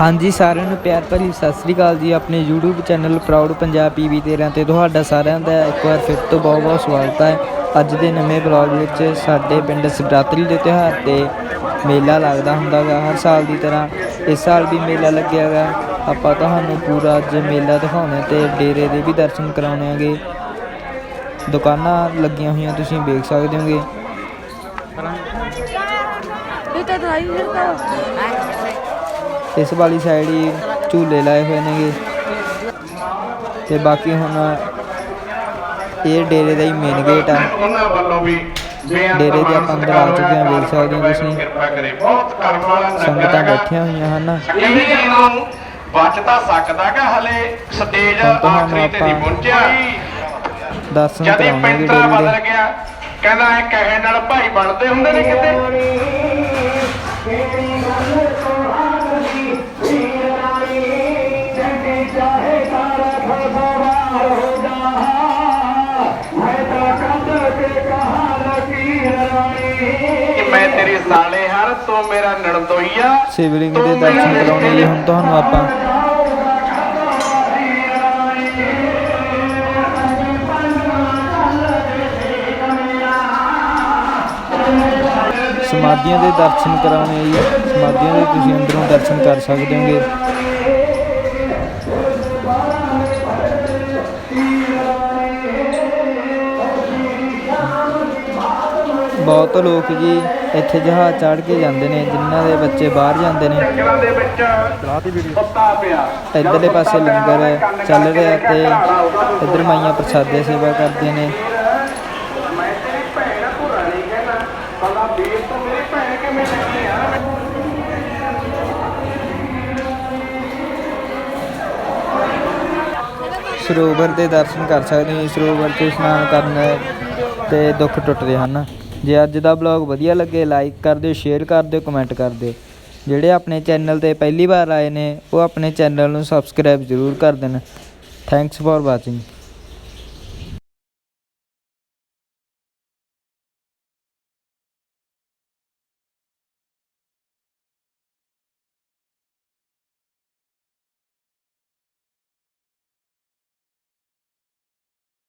ਹਾਂਜੀ, ਸਾਰਿਆਂ ਨੂੰ ਪਿਆਰ ਭਰੀ ਸਤਿ ਸ੍ਰੀ ਅਕਾਲ ਜੀ, ਆਪਣੇ YouTube channel proud Punjab PV 13 ਤੇ ਤੁਹਾਡਾ ਸਾਰਿਆਂ ਦਾ ਇੱਕ ਵਾਰ ਫਿਰ ਤੋਂ ਬਹੁਤ ਬਹੁਤ ਸਵਾਗਤ ਹੈ। ਅੱਜ ਦੇ ਨਵੇਂ ਬਲੌਗ ਵਿੱਚ ਸਾਡੇ ਪਿੰਡ ਸਿਵਰਾਤਰੀ ਦੇ ਤਿਉਹਾਰ ਤੇ ਮੇਲਾ ਲੱਗਦਾ ਹੁੰਦਾ ਗਾ, ਹਰ ਸਾਲ ਦੀ ਤਰ੍ਹਾਂ ਇਸ ਸਾਲ ਵੀ ਮੇਲਾ ਲੱਗਿਆ ਗਾ। ਆਪਾਂ ਤੁਹਾਨੂੰ ਪੂਰਾ ਅੱਜ ਮੇਲਾ ਦਿਖਾਉਣੇ ਤੇ ਡੇਰੇ ਦੇ ਵੀ ਦਰਸ਼ਨ ਕਰਾਉਣੇ ਹੈਗੇ ਦੁਕਾਨਾਂ ਲੱਗੀਆਂ ਹੋਈਆਂ, ਤੁਸੀਂ ਵੇਖ ਸਕਦੇ ਹੋਗੇ। ਇਹ ਤਾਂ ਦਵਾਈ ਫਿਰਦਾ ਇਸ ਵਾਲੀ ਸਾਈਡ ਹੀ ਝੂਲੇ ਲਾਏ ਹੋਏ ਨੇਗੇ। ਤੇ ਬਾਕੀ ਹੁਣ ਇਹ ਡੇਰੇ ਦਾ ਹੀ ਮੇਨ ਗੇਟ ਆ। ਉਹਨਾਂ ਵੱਲੋਂ ਵੀ ਡੇਰੇ ਦੇ ਆਪਾਂ ਅੰਦਰ ਆ ਚੁੱਕੇ ਹਾਂ, ਵੇਖ ਸਕਦੇ ਹੋ ਤੁਸੀਂ। ਕਿਰਪਾ ਕਰੇ ਬਹੁਤ ਕਰਮ ਵਾਲਾ ਨਗਰ ਸੰਗਤਾਂ ਹੈਗਾ। ਬੈਠੀਆਂ ਹੋਈਆਂ ਹਨ। ਬਚ ਤਾਂ ਹਲੇ ਸਟੇਜ ਆਖਰੀ ਤੇ ਨਹੀਂ ਪਹੁੰਚਿਆ। ਜਦ ਪੈਂਤਰਾ ਬਦਲ ਗਿਆ ਕਹਿੰਦਾ ਇਹ ਕਹੇ ਨਾਲ ਭਾਈ ਬਣਦੇ ਹੁੰਦੇ ਨੇ ਕਿਤੇ। ਮੈਂ ਤੇਰੀ ਸਾਲੇ ਹਰ ਤੂੰ ਮੇਰਾ ਨੜਦੋਈਆ ਸ਼ਿਵਲਿੰਗ ਦੇ ਦਰਸ਼ਨ ਕਰਾਉਣੇ ਜੀ ਹੁਣ ਤੁਹਾਨੂੰ ਆਪਾਂ ਸਮਾਧੀਆਂ ਦੇ ਦਰਸ਼ਨ ਕਰਾਉਣੇ ਜੀ। ਸਮਾਧੀਆਂ ਦੇ ਤੁਸੀਂ ਅੰਦਰੋਂ ਦਰਸ਼ਨ ਕਰ ਸਕਦੇ ਹੋਗੇ। ਬਹੁਤ ਲੋਕ ਜੀ ਇੱਥੇ ਜਹਾਜ਼ ਚੜ੍ਹ ਕੇ ਜਾਂਦੇ ਨੇ, ਜਿਨ੍ਹਾਂ ਦੇ ਬੱਚੇ ਬਾਹਰ ਜਾਂਦੇ ਨੇ। ਇੱਧਰਲੇ ਪਾਸੇ ਲੰਗਰ ਚੱਲ ਰਿਹਾ ਤੇ ਇੱਧਰ ਮਾਈਆਂ ਪ੍ਰਸਾਦੇ ਸੇਵਾ ਕਰਦੇ ਨੇ। ਸਰੋਵਰ ਦੇ ਦਰਸ਼ਨ ਕਰ ਸਕਦੇ ਹੋ ਸਰੋਵਰ 'ਚ ਇਸ਼ਨਾਨ ਕਰਨ ਤੇ ਦੁੱਖ ਟੁੱਟਦੇ ਹਨ। ਜੇ ਅੱਜ ਦਾ ਬਲੌਗ ਵਧੀਆ ਲੱਗੇ ਲਾਈਕ ਕਰ ਦਿਓ ਸ਼ੇਅਰ ਕਰ ਦਿਓ ਕਮੈਂਟ ਕਰ ਦਿਓ। ਜਿਹੜੇ ਆਪਣੇ ਚੈਨਲ ਤੇ ਪਹਿਲੀ ਵਾਰ ਆਏ ਨੇ, ਉਹ ਆਪਣੇ ਚੈਨਲ ਨੂੰ ਸਬਸਕ੍ਰਾਈਬ ਜ਼ਰੂਰ ਕਰ ਦੇਣ। Thanks for watching